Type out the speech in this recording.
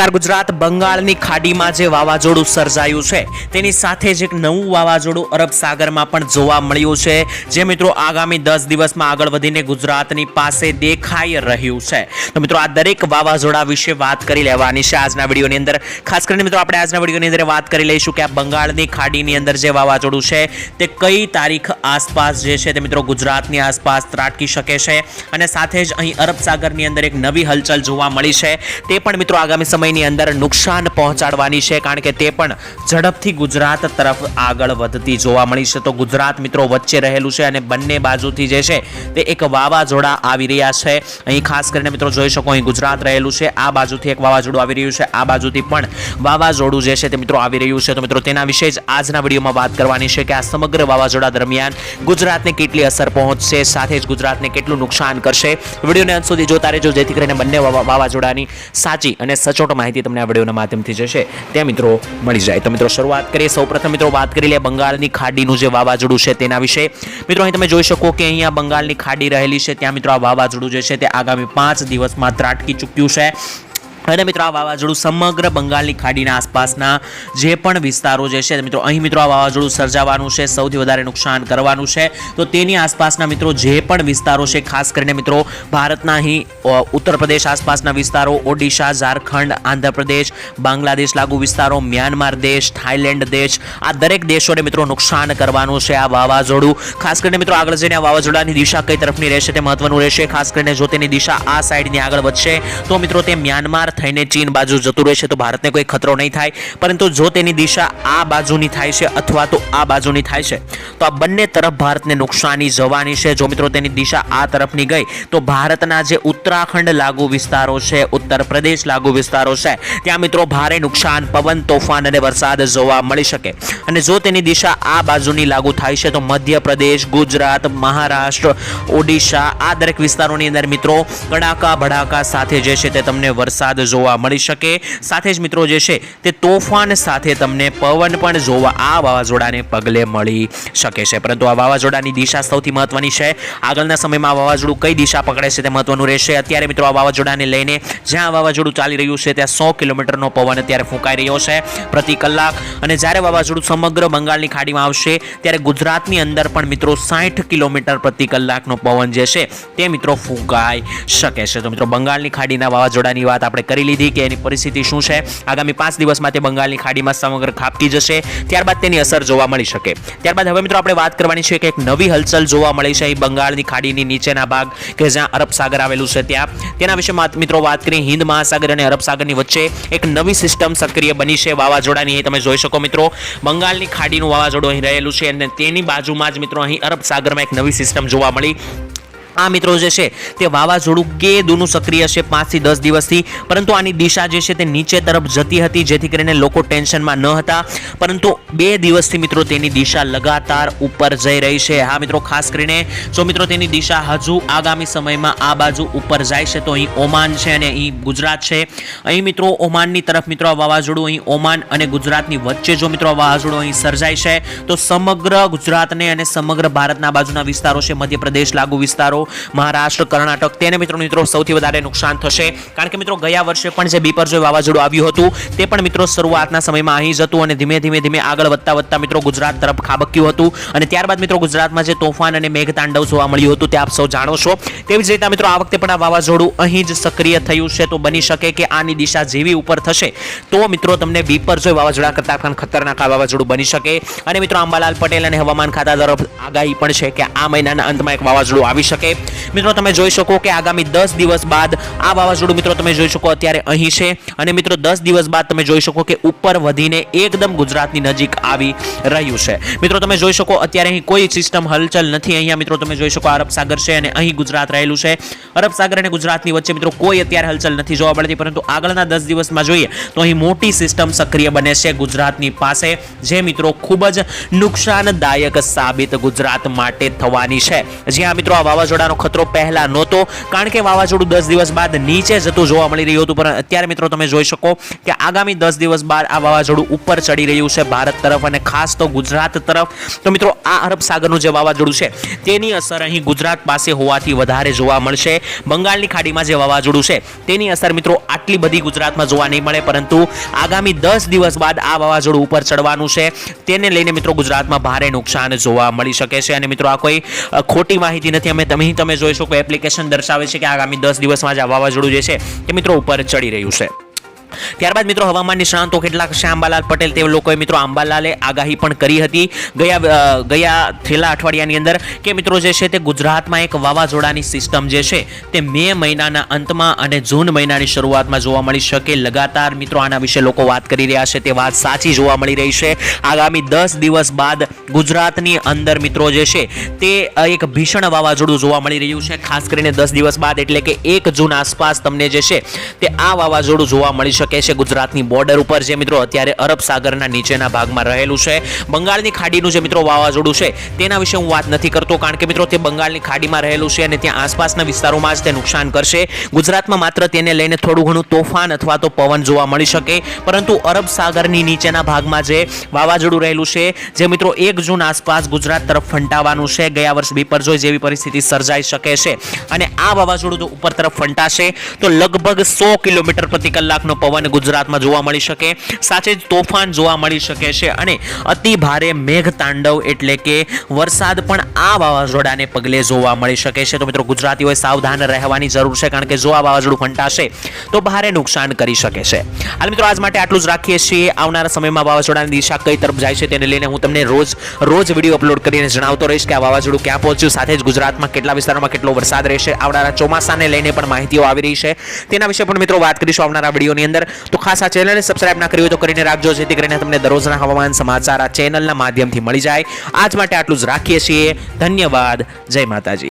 નમસ્કાર. ગુજરાત બંગાળની ખાડીમાં જે વાવાઝોડું સર્જાયું છે, તેની સાથે જ એક નવું વાવાઝોડું અરબ સાગરમાં પણ જોવા મળ્યું છે, જે મિત્રો આગામી દસ દિવસમાં આગળ વધીને ગુજરાતની પાસે દેખાઈ રહ્યું છે. તો મિત્રો, આ દરેક વાવાઝોડા વિશે વાત કરી લેવાની છે આજના વિડીયોની અંદર. ખાસ કરીને મિત્રો, આપણે આજના વિડીયોની અંદર વાત કરી લઈશું કે આ બંગાળની ખાડીની અંદર જે વાવાઝોડું છે, તે કઈ તારીખ આસપાસ જે છે તે મિત્રો ગુજરાતની આસપાસ ત્રાટકી શકે છે. અને સાથે જ અહીં અરબ સાગરની અંદર એક નવી હલચલ જોવા મળી છે. તે પણ મિત્રો આગામી સમયની અંદર નુકસાન પહોંચાડવાની છે, કારણ કે તે પણ ઝડપથી ગુજરાત તરફ આગળ વધતી જોવા મળી છે. તો ગુજરાત મિત્રો વચ્ચે રહેલું છે અને બંને બાજુથી જે છે, તે એક વાવાઝોડા આવી રહ્યા છે. અહીં ખાસ કરીને મિત્રો જોઈ શકો, અહીં ગુજરાત રહેલું છે. આ બાજુથી એક વાવાઝોડું આવી રહ્યું છે. આ બાજુથી પણ વાવાઝોડું જે છે, તે મિત્રો આવી રહ્યું છે. તો મિત્રો તેના વિશે જ આજના વિડીયોમાં વાત કરવાની છે કે આ સમગ્ર વાવાઝોડા દરમિયાન ગુજરાતને કેટલી અસર પહોંચશે, સાથે જ ગુજરાતને કેટલું નુકસાન કરશે. વિડીયોને અંત સુધી જોતા રહેજો, જેથી કરીને બંને વાવાઝોડાની સાચી અને સચોટ માહિતી તમને આ વિડીયોના માધ્યમથી જશે. ત્યાં મિત્રો મળી જાય. તો મિત્રો શરૂઆત કરીએ. સૌપ્રથમ મિત્રો વાત કરી લે બંગાળની ખાડીનું જે વાવાઝોડું છે તેના વિશે. મિત્રો અહીં તમે જોઈ શકો કે અહીંયા બંગાળની ખાડી રહેલી છે. ત્યાં મિત્રો આ વાવાઝોડું જે છે તે આગામી પાંચ દિવસમાં ત્રાટકી ચૂક્યું છે. અને મિત્રો, આ વાવાઝોડું સમગ્ર બંગાળની ખાડીના આસપાસના જે પણ વિસ્તારો જે છે, મિત્રો, અહીં, મિત્રો, આ વાવાઝોડું સર્જાવાનું છે, સૌથી વધારે નુકસાન કરવાનું છે. તો તેની આસપાસના, મિત્રો, જે પણ વિસ્તારો છે, ખાસ કરીને, મિત્રો, ભારતના અહીં ઉત્તર પ્રદેશ આસપાસના વિસ્તારો, ઓડિશા, ઝારખંડ, આંધ્રપ્રદેશ, બાંગ્લાદેશ લાગુ વિસ્તારો, મ્યાનમાર દેશ થાઈલેન્ડ દેશ, આ દરેક દેશોને, મિત્રો, નુકસાન કરવાનું છે આ વાવાઝોડું. ખાસ કરીને, મિત્રો, આગળ જઈને આ વાવાઝોડાની દિશા કઈ તરફની રહેશે તે મહત્વનું રહેશે. ખાસ કરીને જો તેની દિશા આ સાઈડની આગળ વધશે, તો, મિત્રો, તે મ્યાનમાર થઈને ચીન બાજુ જતું રહેશે તો ભારતને કોઈ ખતરો નહીં થાય. પરંતુ જો તેની દિશા આ બાજુની થાય છે અથવા તો આ બાજુની થાય છે, તો આ બંને તરફ ભારતને નુકસાની જવાની છે. જો મિત્રો તેની દિશા આ તરફની ગઈ, તો ભારતના જે ઉત્તરાખંડ લાગુ વિસ્તારો છે, ઉત્તર પ્રદેશ લાગુ વિસ્તારો છે, ત્યાં મિત્રો ભારે નુકસાન, પવન, તોફાન અને વરસાદ જોવા મળી શકે. અને જો તેની દિશા આ બાજુની લાગુ થાય છે, તો મધ્યપ્રદેશ, ગુજરાત, મહારાષ્ટ્ર, ઓડિશા આ દરેક વિસ્તારોની અંદર મિત્રો કડાકા ભડાકા સાથે જે છે તે તમને વરસાદ જોવા મળી શકે. સાથે જ મિત્રો જે છે તે તોફાન સાથે તમને પવન પણ જોવા આ વાવાઝોડાને પગલે મળી શકે છે. પરંતુ આ વાવાઝોડાની દિશા સૌથી મહત્વની છે. આગળના સમયમાં વાવાઝોડું કઈ દિશા પકડે છે તે મહત્વનું રહેશે. અત્યારે મિત્રો આ વાવાઝોડાને લઈને જ્યાં વાવાઝોડું ચાલી રહ્યું છે ત્યાં સો કિલોમીટરનો પવન અત્યારે ફૂંકાઈ રહ્યો છે. પ્રતિ કલાક અને જ્યારે વાવાઝોડું સમગ્ર બંગાળની ખાડીમાં આવશે ત્યારે ગુજરાતની અંદર પણ મિત્રો સાઠ કિલોમીટર પ્રતિ કલાકનો પવન જે છે તે મિત્રો ફૂંકાઈ શકે છે. તો મિત્રો બંગાળની ખાડીના વાવાઝોડાની વાત આપણે કરી લીધી કે એની પરિસ્થિતિ શું છે? આગામી પાંચ દિવસમાં તે બંગાળની ખાડીમાં સમગ્ર ખાબકી જશે. ત્યારબાદ તેની અસર જોવા મળી શકે. ત્યારબાદ હવે મિત્રો આપણે વાત કરવાની છે કે એક નવી હલચલ જોવા મળી છે. બંગાળની ખાડીની નીચેના ભાગ કે જ્યાં અરબ સાગર આવેલું છે ત્યાં. તેના વિશે માત- મિત્રો વાત કરીએ હિન્દ મહાસાગર અને અરબ સાગરની વચ્ચે એક નવી સિસ્ટમ સક્રિય બની છે વાવાઝોડાની. અહીં તમે જોઈ શકો મિત્રો, બંગાળની ખાડીનું વાવાઝોડું અહીં રહેલું છે અને તેની બાજુમાં જ મિત્રો અહીં અરબ સાગરમાં એક નવી સિસ્ટમ જોવા મળી. આ મિત્રો જે છે તે વાવાઝોડું કે દૂનું સક્રિય છે પાંચથી દસ દિવસથી. પરંતુ આની દિશા જે છે તે નીચે તરફ જતી હતી, જેથી કરીને લોકો ટેન્શનમાં ન હતા. પરંતુ બે દિવસથી મિત્રો તેની દિશા લગાતાર ઉપર જઈ રહી છે. હા મિત્રો, ખાસ કરીને જો મિત્રો તેની દિશા હજુ આગામી સમયમાં આ બાજુ ઉપર જાય છે, તો અહીં ઓમાન છે અને અહીં ગુજરાત છે. અહીં મિત્રો ઓમાનની તરફ મિત્રો વાવાઝોડું અહીં ઓમાન અને ગુજરાતની વચ્ચે જો મિત્રો વાવાઝોડું અહીં સર્જાય છે, તો સમગ્ર ગુજરાતને અને સમગ્ર ભારતના બાજુના વિસ્તારો છે, મધ્યપ્રદેશ લાગુ વિસ્તારો મહારાષ્ટ્ર, કર્ણાટક. તેને મિત્રો મિત્રો સૌથી વધારે નુકસાન થશે. કારણ કે મિત્રો ગયા વર્ષે પણ જે બીપરજોય વાવાઝોડું આવ્યું હતું, તે પણ મિત્રો શરૂઆતના સમયમાં અહીં જ હતું અને ધીમે ધીમે ધીમે આગળ વધતા વધતા મિત્રો ગુજરાત તરફ ખાબક્યું હતું. અને ત્યારબાદ મિત્રો ગુજરાતમાં જે તોફાન અને મેઘતાંડવ જોવા મળ્યું હતું, તે આપ સૌ જાણો છો. તેવી જ રીતે મિત્રો આ વખતે પણ આ વાવાઝોડું અહીં જ સક્રિય થયું છે. તો બની શકે કે આની દિશા જેવી ઉપર થશે, તો મિત્રો તમને બીપરજોય વાવાઝોડા કરતા ખતરનાક વાવાઝોડું બની શકે. અને મિત્રો અંબાલાલ પટેલ અને હવામાન ખાતા તરફ આગાહી પણ છે કે આ મહિનાના અંતમાં એક વાવાઝોડું આવી શકે. મિત્રો, તમે જોઈ શકો કે આગામી દસ દિવસ બાદ આ વાવાઝોડું, મિત્રો, તમે જોઈ શકો અત્યારે અહીં છે. અને મિત્રો, દસ દિવસ બાદ તમે જોઈ શકો કે ઉપર વધીને એકદમ ગુજરાતની નજીક આવી રહ્યું છે. મિત્રો, તમે જોઈ શકો અત્યારે અહીં કોઈ સિસ્ટમ હલચલ નથી. અહીંયા, મિત્રો, તમે જોઈ શકો અરબ સાગર છે અને અહીં ગુજરાત રહેલું છે. અરબ સાગર અને ગુજરાતની વચ્ચે, મિત્રો, કોઈ અત્યારે હલચલ નથી જોવા મળતી. પરંતુ આગળના દસ દિવસમાં જોઈએ તો અહીં મોટી સિસ્ટમ સક્રિય બને છે ગુજરાતની પાસે, જે, મિત્રો, ખૂબ જ નુકસાનદાયક સાબિત ગુજરાત માટે થવાની છે. જ્યાં, મિત્રો, આ વાવાઝોડા વાવાઝોડાનો ખતરો પહેલા નહોતો. કારણ કે વાવાઝોડું દસ દિવસ બાદ નીચે જતું જોવા મળી રહ્યું હતું. પણ અત્યારે મિત્રો તમે જોઈ શકો કે આગામી દસ દિવસ બાદ આ વાવાઝોડું ઉપર ચડી રહ્યું છે ભારત તરફ અને ખાસ તો ગુજરાત તરફ. તો મિત્રો, આ અરબ સાગરનું જે વાવાઝોડું છે, તેની અસર અહીં ગુજરાત પાસે હોવાથી વધારે જોવા મળશે. બંગાળની ખાડીમાં જે વાવાઝોડું છે, તેની અસર મિત્રો આટલી બધી ગુજરાતમાં જોવા નહીં મળે. પરંતુ આગામી દસ દિવસ બાદ આ વાવાઝોડું ઉપર ચડવાનું છે. તેને લઈને મિત્રો ગુજરાતમાં ભારે નુકસાન જોવા મળી શકે છે. અને મિત્રો, આ કોઈ ખોટી માહિતી નથી. અમે તમે અહીં તમે જોઈ શકો એપ્લિકેશન દર્શાવે છે કે આગામી દસ દિવસમાં જ આ વાવાઝોડું જે છે એ મિત્રો ઉપર ચડી રહ્યું છે. ત્યારબાદ મિત્રો હવામાન નિષ્ણાંતો કેટલાક છે પટેલ તે લોકોએ મિત્રો આંબાલાલે આગાહી પણ કરી હતી. ગયા ગયા છેલ્લા અઠવાડિયાની અંદર કે મિત્રો જે છે તે ગુજરાતમાં એક વાવાઝોડાની સિસ્ટમ જે છે તે મે મહિનાના અંતમાં અને જૂન મહિનાની શરૂઆતમાં જોવા મળી શકે. લગાતાર મિત્રો આના વિશે લોકો વાત કરી રહ્યા છે. તે વાત સાચી જોવા મળી રહી છે. આગામી દસ દિવસ બાદ ગુજરાતની અંદર મિત્રો જે છે તે એક ભીષણ વાવાઝોડું જોવા મળી રહ્યું છે. ખાસ કરીને દસ દિવસ બાદ એટલે કે એક જૂન આસપાસ તમને જે છે તે આ વાવાઝોડું જોવા મળી શકે છે ગુજરાતની બોર્ડર ઉપર જે મિત્રો અત્યારે અરબ સાગરના નીચેના ભાગમાં રહેલું છે. બંગાળની ખાડીનું જે મિત્રો વાવાઝોડું છે, તેના વિશે હું વાત નથી કરતો કારણ કે મિત્રો તે બંગાળની ખાડીમાં રહેલું છે અને ત્યાં આસપાસના વિસ્તારોમાં જ તે નુકસાન કરશે. ગુજરાતમાં માત્ર તેને લઈને થોડું ઘણું તોફાન અથવા તો પવન જોવા મળી શકે, પરંતુ અરબ સાગરની નીચેના ભાગમાં જે વાવાઝોડું રહેલું છે, જે મિત્રો એક જૂન આસપાસ ગુજરાત તરફ ફંટાવાનું છે, ગયા વર્ષ બીપરજોય જેવી પરિસ્થિતિ સર્જાઈ શકે છે. અને આ વાવાઝોડું ઉપર તરફ ફંટાશે, તો લગભગ સો કિલોમીટર પ્રતિ કલાકનો પવન ગુજરાતમાં જોવા મળી શકે, સાથે જ તોફાન જોવા મળી શકે છે અને અતિ ભારે મેઘ તાંડવ એટલે કે વરસાદ પણ આ વાવાઝોડાને પગલે જોવા મળી શકે છે. તો મિત્રો, ગુજરાતીઓએ સાવધાન રહેવાની જરૂર છે કારણ કે જો આ વાવાઝોડું ફંટાશે, તો ભારે નુકસાન કરી શકે છે. હાલ મિત્રો, આજ માટે આટલું જ રાખીએ છીએ. આવનારા સમયમાં વાવાઝોડાની દિશા કઈ તરફ જાય છે તેને લઈને હું તમને રોજ રોજ વીડિયો અપલોડ કરીને જણાવતો રહીશ કે આ વાવાઝોડું ક્યાં પહોંચ્યું, સાથે જ ગુજરાતમાં કેટલા વિસ્તારોમાં કેટલો વરસાદ રહેશે, આવનારા ચોમાસાને લઈને પણ માહિતીઓ આવી રહી છે. તેના વિશે પણ મિત્રો વાત કરીશું આવનારા વિડીયોની અંદર તો ખાસ આ ચેનલને સબસ્ક્રાઇબ ના કરી હોય તો કરીને રાખજો, જેથી કરીને તમને દરરોજના હવામાન સમાચાર આ ચેનલના માધ્યમથી મળી જાય. આજ માટે આટલું જ રાખીએ છીએ. ધન્યવાદ. જય માતાજી.